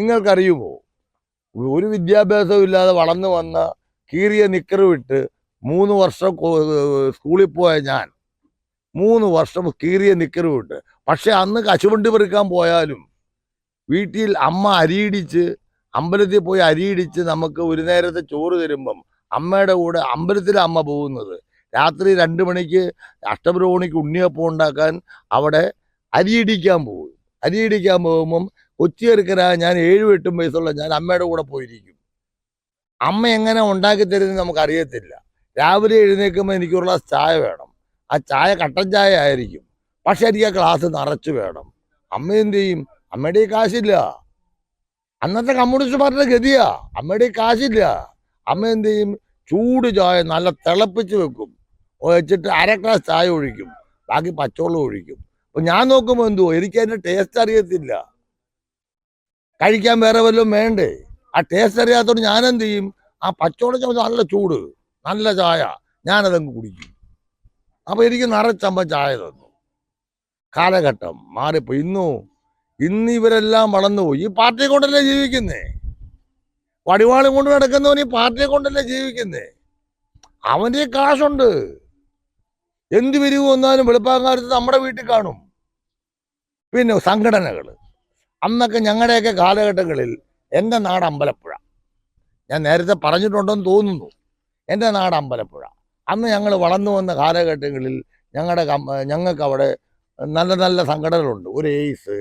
നിങ്ങൾക്കറിയുമോ? ഒരു വിദ്യാഭ്യാസവും ഇല്ലാതെ വളർന്നു വന്ന കീറിയ നിക്കർ വിട്ട് മൂന്ന് വർഷം സ്കൂളിൽ പോയ ഞാൻ മൂന്ന് വർഷം കീറിയ നിക്കറ് വിട്ട്. പക്ഷെ അന്ന് കശുവണ്ടി പെറുക്കാൻ പോയാലും വീട്ടിൽ അമ്മ അരിയിടിച്ച് അമ്പലത്തിൽ പോയി അരിയിടിച്ച് നമുക്ക് ഒരു നേരത്തെ ചോറ് തരുമ്പം അമ്മയുടെ കൂടെ അമ്പലത്തിലെ അമ്മ പോകുന്നത്. രാത്രി രണ്ട് മണിക്ക് അഷ്ടപ്രമണിക്ക് ഉണ്ണിയപ്പം ഉണ്ടാക്കാൻ അവിടെ അരിയിടിക്കാൻ പോകും. അരിയിടിക്കാൻ പോകുമ്പം കൊച്ചിയെറുക്കരാ ഞാൻ ഏഴും എട്ടും വയസ്സുള്ള ഞാൻ അമ്മയുടെ കൂടെ പോയിരിക്കും. അമ്മ എങ്ങനെ ഉണ്ടാക്കി തരുന്നത് നമുക്കറിയത്തില്ല. രാവിലെ എഴുന്നേൽക്കുമ്പോൾ എനിക്കുള്ള ചായ വേണം. ആ ചായ കട്ടൻ ചായ ആയിരിക്കും. പക്ഷെ എനിക്ക് ആ ക്ലാസ് നിറച്ചു വേണം. അമ്മ എന്ത് ചെയ്യും? അമ്മയുടെ കാശില്ല. അന്നത്തെ കമ്മ്യൂണിസ്റ്റ് പാർട്ടിയുടെ ഗതിയാ. അമ്മയുടെ കാശില്ല. അമ്മ എന്ത് ചെയ്യും? ചൂട് ചായ നല്ല തിളപ്പിച്ച് വെക്കും. വെച്ചിട്ട് അര ക്ലാസ് ചായ ഒഴിക്കും. ബാക്കി പച്ചവെള്ളം ഒഴിക്കും. അപ്പൊ ഞാൻ നോക്കുമ്പോൾ എന്തുവോ? എനിക്ക് അതിന്റെ ടേസ്റ്റ് അറിയത്തില്ല. കഴിക്കാൻ വേറെ വല്ലതും വേണ്ടേ? ആ ടേസ്റ്റ് അറിയാത്തോണ്ട് ഞാൻ എന്ത് ചെയ്യും? ആ പച്ചോട നല്ല ചൂട് നല്ല ചായ ഞാനതങ്ങ് കുടിക്കും. അപ്പൊ എനിക്ക് നിറച്ചമ്മ ചായ തന്നു. കാലഘട്ടം മാറിപ്പോ ഇന്നു ഇന്ന് ഇവരെല്ലാം വളർന്നു പോയി ഈ പാർട്ടിയെ കൊണ്ടല്ലേ ജീവിക്കുന്നേ? വടിവാളും കൊണ്ട് നടക്കുന്നവൻ ഈ പാർട്ടിയെ കൊണ്ടല്ലേ ജീവിക്കുന്നേ? അവന്റെ കാശുണ്ട്. എന്ത് പിരിവ് വന്നാലും വെളുപ്പാങ്കാലത്ത് നമ്മുടെ വീട്ടിൽ കാണും. പിന്നെ സംഘടനകൾ അന്നൊക്കെ ഞങ്ങളുടെയൊക്കെ കാലഘട്ടങ്ങളിൽ എന്റെ നാട് അമ്പലപ്പുഴ. ഞാൻ നേരത്തെ പറഞ്ഞിട്ടുണ്ടെന്ന് തോന്നുന്നു. എന്റെ നാട് അമ്പലപ്പുഴ. അന്ന് ഞങ്ങൾ വളർന്നു വന്ന കാലഘട്ടങ്ങളിൽ ഞങ്ങളുടെ ഞങ്ങൾക്ക് അവിടെ നല്ല നല്ല സംഘടനകളുണ്ട്. ഒരു എയ്സ്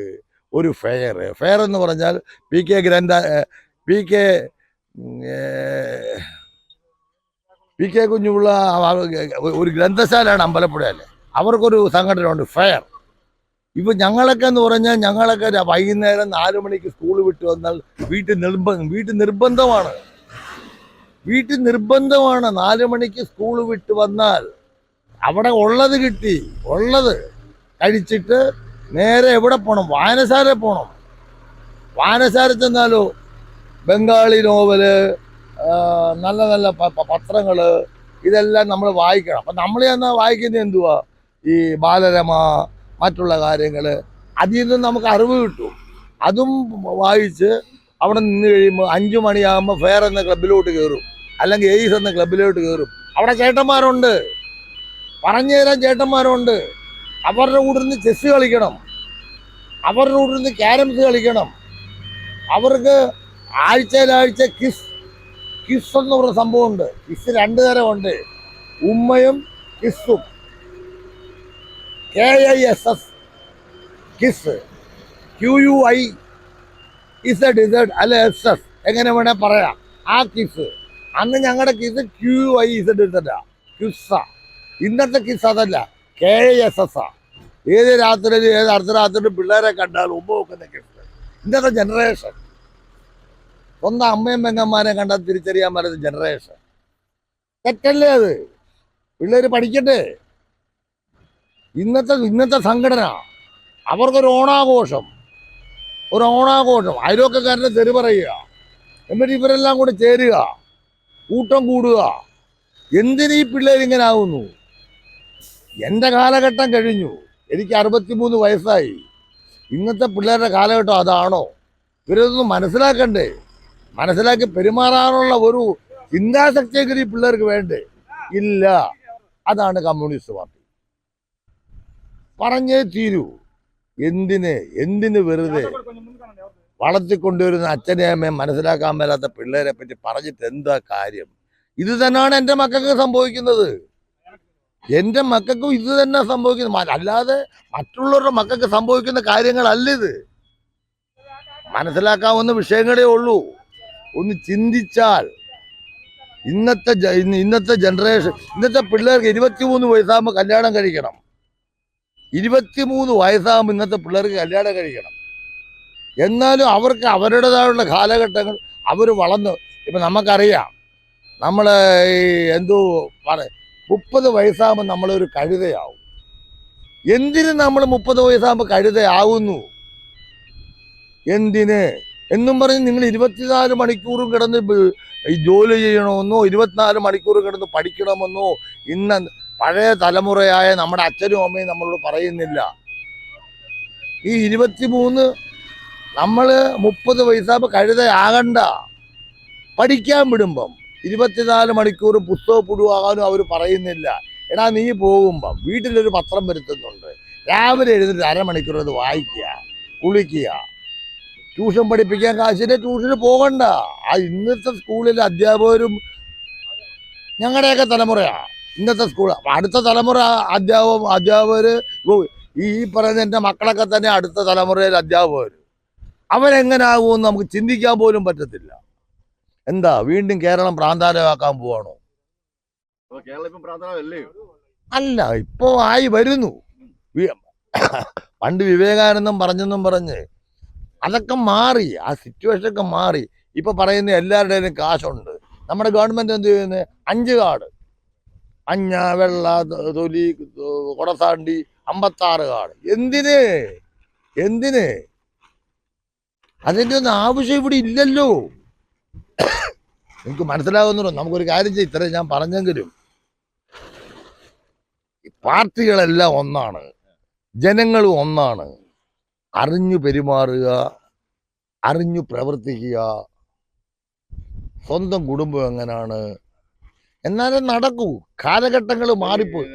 ഒരു ഫെയർ. ഫെയർ എന്ന് പറഞ്ഞാൽ പി കെ ഗ്രന്ഥ പി കെ പി കെ കുഞ്ഞുള്ള ഒരു ഗ്രന്ഥശാലയാണ് അമ്പലപ്പുഴയിൽ അവർക്കൊരു സംഘടനയുണ്ട് ഫെയർ. ഇപ്പൊ ഞങ്ങളൊക്കെ എന്ന് പറഞ്ഞാൽ ഞങ്ങളൊക്കെ വൈകുന്നേരം നാല് മണിക്ക് സ്കൂൾ വിട്ട് വന്നാൽ വീട്ടിൽ നിർബന്ധം വീട്ടിൽ നിർബന്ധമാണ്. വീട്ടിൽ നിർബന്ധമാണ് നാല് മണിക്ക് സ്കൂൾ വിട്ട് വന്നാൽ. അവിടെ ഉള്ളത് കിട്ടി ഉള്ളത്. കഴിച്ചിട്ട് നേരെ എവിടെ പോകണം വായനശാല പോകണം വായനശാല ചെന്നാലോ? ബംഗാളി നോവൽ നല്ല നല്ല പത്രങ്ങൾ ഇതെല്ലാം നമ്മൾ വായിക്കണം. അപ്പം നമ്മൾ ചെന്നാൽ വായിക്കുന്നത് എന്തുവാ? ഈ ബാലരമ മറ്റുള്ള കാര്യങ്ങൾ അതിൽ നിന്നും നമുക്ക് അറിവ് കിട്ടും. അതും വായിച്ച് അവിടെ നിന്ന് കഴിയുമ്പോൾ അഞ്ചു മണിയാകുമ്പോൾ ഫെയർ എന്ന ക്ലബിലോട്ട് കയറും അല്ലെങ്കിൽ എയ്സ് എന്ന ക്ലബിലോട്ട് കയറും അവിടെ ചേട്ടന്മാരുണ്ട്. പറഞ്ഞു തരാൻ ചേട്ടന്മാരുണ്ട്. അവരുടെ കൂടെ നിന്ന് ചെസ് കളിക്കണം. അവരുടെ കൂടെ നിന്ന് ക്യാരംസ് കളിക്കണം. അവർക്ക് ആഴ്ചയിലാഴ്ച കിസ് കിസ് എന്ന് പറഞ്ഞ സംഭവമുണ്ട്. കിസ് രണ്ടു തരമുണ്ട്. ഉമ്മയും കിസ്സും K I S S kiss Q U I Z Z അല്ലെ എസ് എസ് എങ്ങനെ വേണേ പറയാം. ആ കിസ് അന്ന് ഞങ്ങളുടെ kiss Q U I Z ഇസഡാ കിസ്സ ഇന്നത്തെ കിസ് അതല്ല. കെ ഐ എസ് എസ് ആ. ഏത് രാത്രി ഏത് അർദ്ധരാത്രിയിലും പിള്ളേരെ കണ്ടാൽ ഉമ്മ വെക്കുന്ന കിസ് ഇന്നത്തെ ജനറേഷൻ സ്വന്തം അമ്മയും പെങ്ങന്മാരെ കണ്ടാൽ തിരിച്ചറിയാൻ പറ്റുന്ന ജനറേഷൻ തെറ്റല്ലേ അത്? പിള്ളേർ പഠിക്കട്ടെ. ഇന്നത്തെ ഇന്നത്തെ സംഘടന അവർക്കൊരു ഓണാഘോഷം. ഒരു ഓണാഘോഷം. അയലോക്കക്കാരനെ തെറി പറയുക. എന്നിട്ട് ഇവരെല്ലാം കൂടെ ചേരുക. കൂട്ടം കൂടുക. എന്തിനീ പിള്ളേർ ഇങ്ങനെ ആവുന്നു? എന്റെ കാലഘട്ടം കഴിഞ്ഞു. എനിക്ക് അറുപത്തിമൂന്ന് വയസ്സായി. ഇന്നത്തെ പിള്ളേരുടെ കാലഘട്ടം അതാണോ? ഇവരൊന്നും മനസ്സിലാക്കണ്ടേ? മനസ്സിലാക്കി പെരുമാറാനുള്ള ഒരു ചിന്താശക്തിയെങ്കിലും ഈ പിള്ളേർക്ക് വേണ്ടേ? ഇല്ല. അതാണ് കമ്മ്യൂണിസ്റ്റ് പാർട്ടി. പറഞ്ഞേ തീരൂ. എന്തിന് എന്തിന് വെറുതെ വളർത്തിക്കൊണ്ടുവരുന്ന അച്ഛനെ അമ്മയെ മനസ്സിലാക്കാൻ മേലാത്ത പിള്ളേരെ പറ്റി പറഞ്ഞിട്ട് എന്താ കാര്യം? ഇത് തന്നെയാണ് എന്റെ മക്കൾക്ക് സംഭവിക്കുന്നത്. എന്റെ മക്കൾക്കും ഇത് തന്നെ സംഭവിക്കുന്നത്. അല്ലാതെ മറ്റുള്ളവരുടെ മക്കൾക്ക് സംഭവിക്കുന്ന കാര്യങ്ങളല്ല ഇത്. മനസ്സിലാക്കാവുന്ന വിഷയങ്ങളേ ഉള്ളൂ. ഒന്ന് ചിന്തിച്ചാൽ ഇന്നത്തെ ഇന്നത്തെ ജനറേഷൻ ഇന്നത്തെ പിള്ളേർക്ക് ഇരുപത്തിമൂന്ന് വയസ്സാകുമ്പോൾ കല്യാണം കഴിക്കണം. ഇരുപത്തിമൂന്ന് വയസ്സാകുമ്പോൾ ഇന്നത്തെ പിള്ളേർക്ക് കല്യാണം കഴിക്കണം. എന്നാലും അവർക്ക് അവരുടേതായുള്ള കാലഘട്ടങ്ങൾ അവർ വളർന്ന് ഇപ്പം നമുക്കറിയാം നമ്മൾ ഈ എന്തോ പറ മുപ്പത് വയസ്സാകുമ്പോൾ നമ്മളൊരു കഴുതയാവും. എന്തിന് നമ്മൾ മുപ്പത് വയസ്സാകുമ്പോൾ കഴുതയാവുന്നു? എന്തിന്? എന്നും പറഞ്ഞ് നിങ്ങൾ ഇരുപത്തിനാല് മണിക്കൂറും കിടന്ന് ജോലി ചെയ്യണമെന്നോ ഇരുപത്തിനാല് മണിക്കൂർ കിടന്ന് പഠിക്കണമെന്നോ ഇന്ന് പഴയ തലമുറയായ നമ്മുടെ അച്ഛനും അമ്മയും നമ്മളോട് പറയുന്നില്ല. ഈ ഇരുപത്തിമൂന്ന് നമ്മൾ മുപ്പത് വയസ്സാകുമ്പോ കഴുതയാകണ്ട. പഠിക്കാൻ വിടുമ്പം ഇരുപത്തിനാല് മണിക്കൂർ പുസ്തക പുഴുവാകാനും അവർ പറയുന്നില്ല. എടാ നീ പോകുമ്പം വീട്ടിലൊരു പത്രം വരുത്തുന്നുണ്ട്. രാവിലെ എഴുന്നിട്ട് അരമണിക്കൂർ അത് വായിക്കുക കുളിക്കുക. ട്യൂഷൻ പഠിപ്പിക്കാൻ കാശിന്റെ ട്യൂഷന് പോകണ്ട. ആ ഇന്നത്തെ സ്കൂളിലെ അധ്യാപകരും ഞങ്ങളുടെയൊക്കെ തലമുറയാ. ഇന്നത്തെ സ്കൂൾ അടുത്ത തലമുറ അധ്യാപകം അധ്യാപകര് ഈ പറയുന്ന എന്റെ മക്കളൊക്കെ തന്നെ അടുത്ത തലമുറയിൽ അധ്യാപകർ അവരെങ്ങനാകുമെന്ന് നമുക്ക് ചിന്തിക്കാൻ പോലും പറ്റത്തില്ല. എന്താ വീണ്ടും കേരളം പ്രാന്താരമാക്കാൻ പോവാണോ? അല്ല ഇപ്പോ ആയി വരുന്നു. പണ്ട് വിവേകാനന്ദം പറഞ്ഞെന്നും പറഞ്ഞ് അതൊക്കെ മാറി ആ സിറ്റുവേഷൻ ഒക്കെ മാറി. ഇപ്പൊ പറയുന്ന എല്ലാവരുടെയും കാശുണ്ട്. നമ്മുടെ ഗവൺമെന്റ് എന്ത് ചെയ്യുന്നത് അഞ്ച് കാർഡ്. മഞ്ഞ വെള്ള തൊലി കൊടസാണ്ടി അമ്പത്താറ് കാട്. എന്തിന്? എന്തിന്? അതിന്റെ ഒന്നും ആവശ്യം ഇവിടെ ഇല്ലല്ലോ. എനിക്ക് മനസ്സിലാകുന്നുണ്ടോ നമുക്കൊരു കാര്യം ചെയ്യും. ഇത്രയും ഞാൻ പറഞ്ഞെങ്കിലും. പാർട്ടികളെല്ലാം ഒന്നാണ്. ജനങ്ങളും ഒന്നാണ്. അറിഞ്ഞു പെരുമാറുക അറിഞ്ഞു പ്രവർത്തിക്കുക. സ്വന്തം കുടുംബം എങ്ങനാണ്? എന്നാലും നടക്കൂ. കാലഘട്ടങ്ങൾ മാറിപ്പോയി.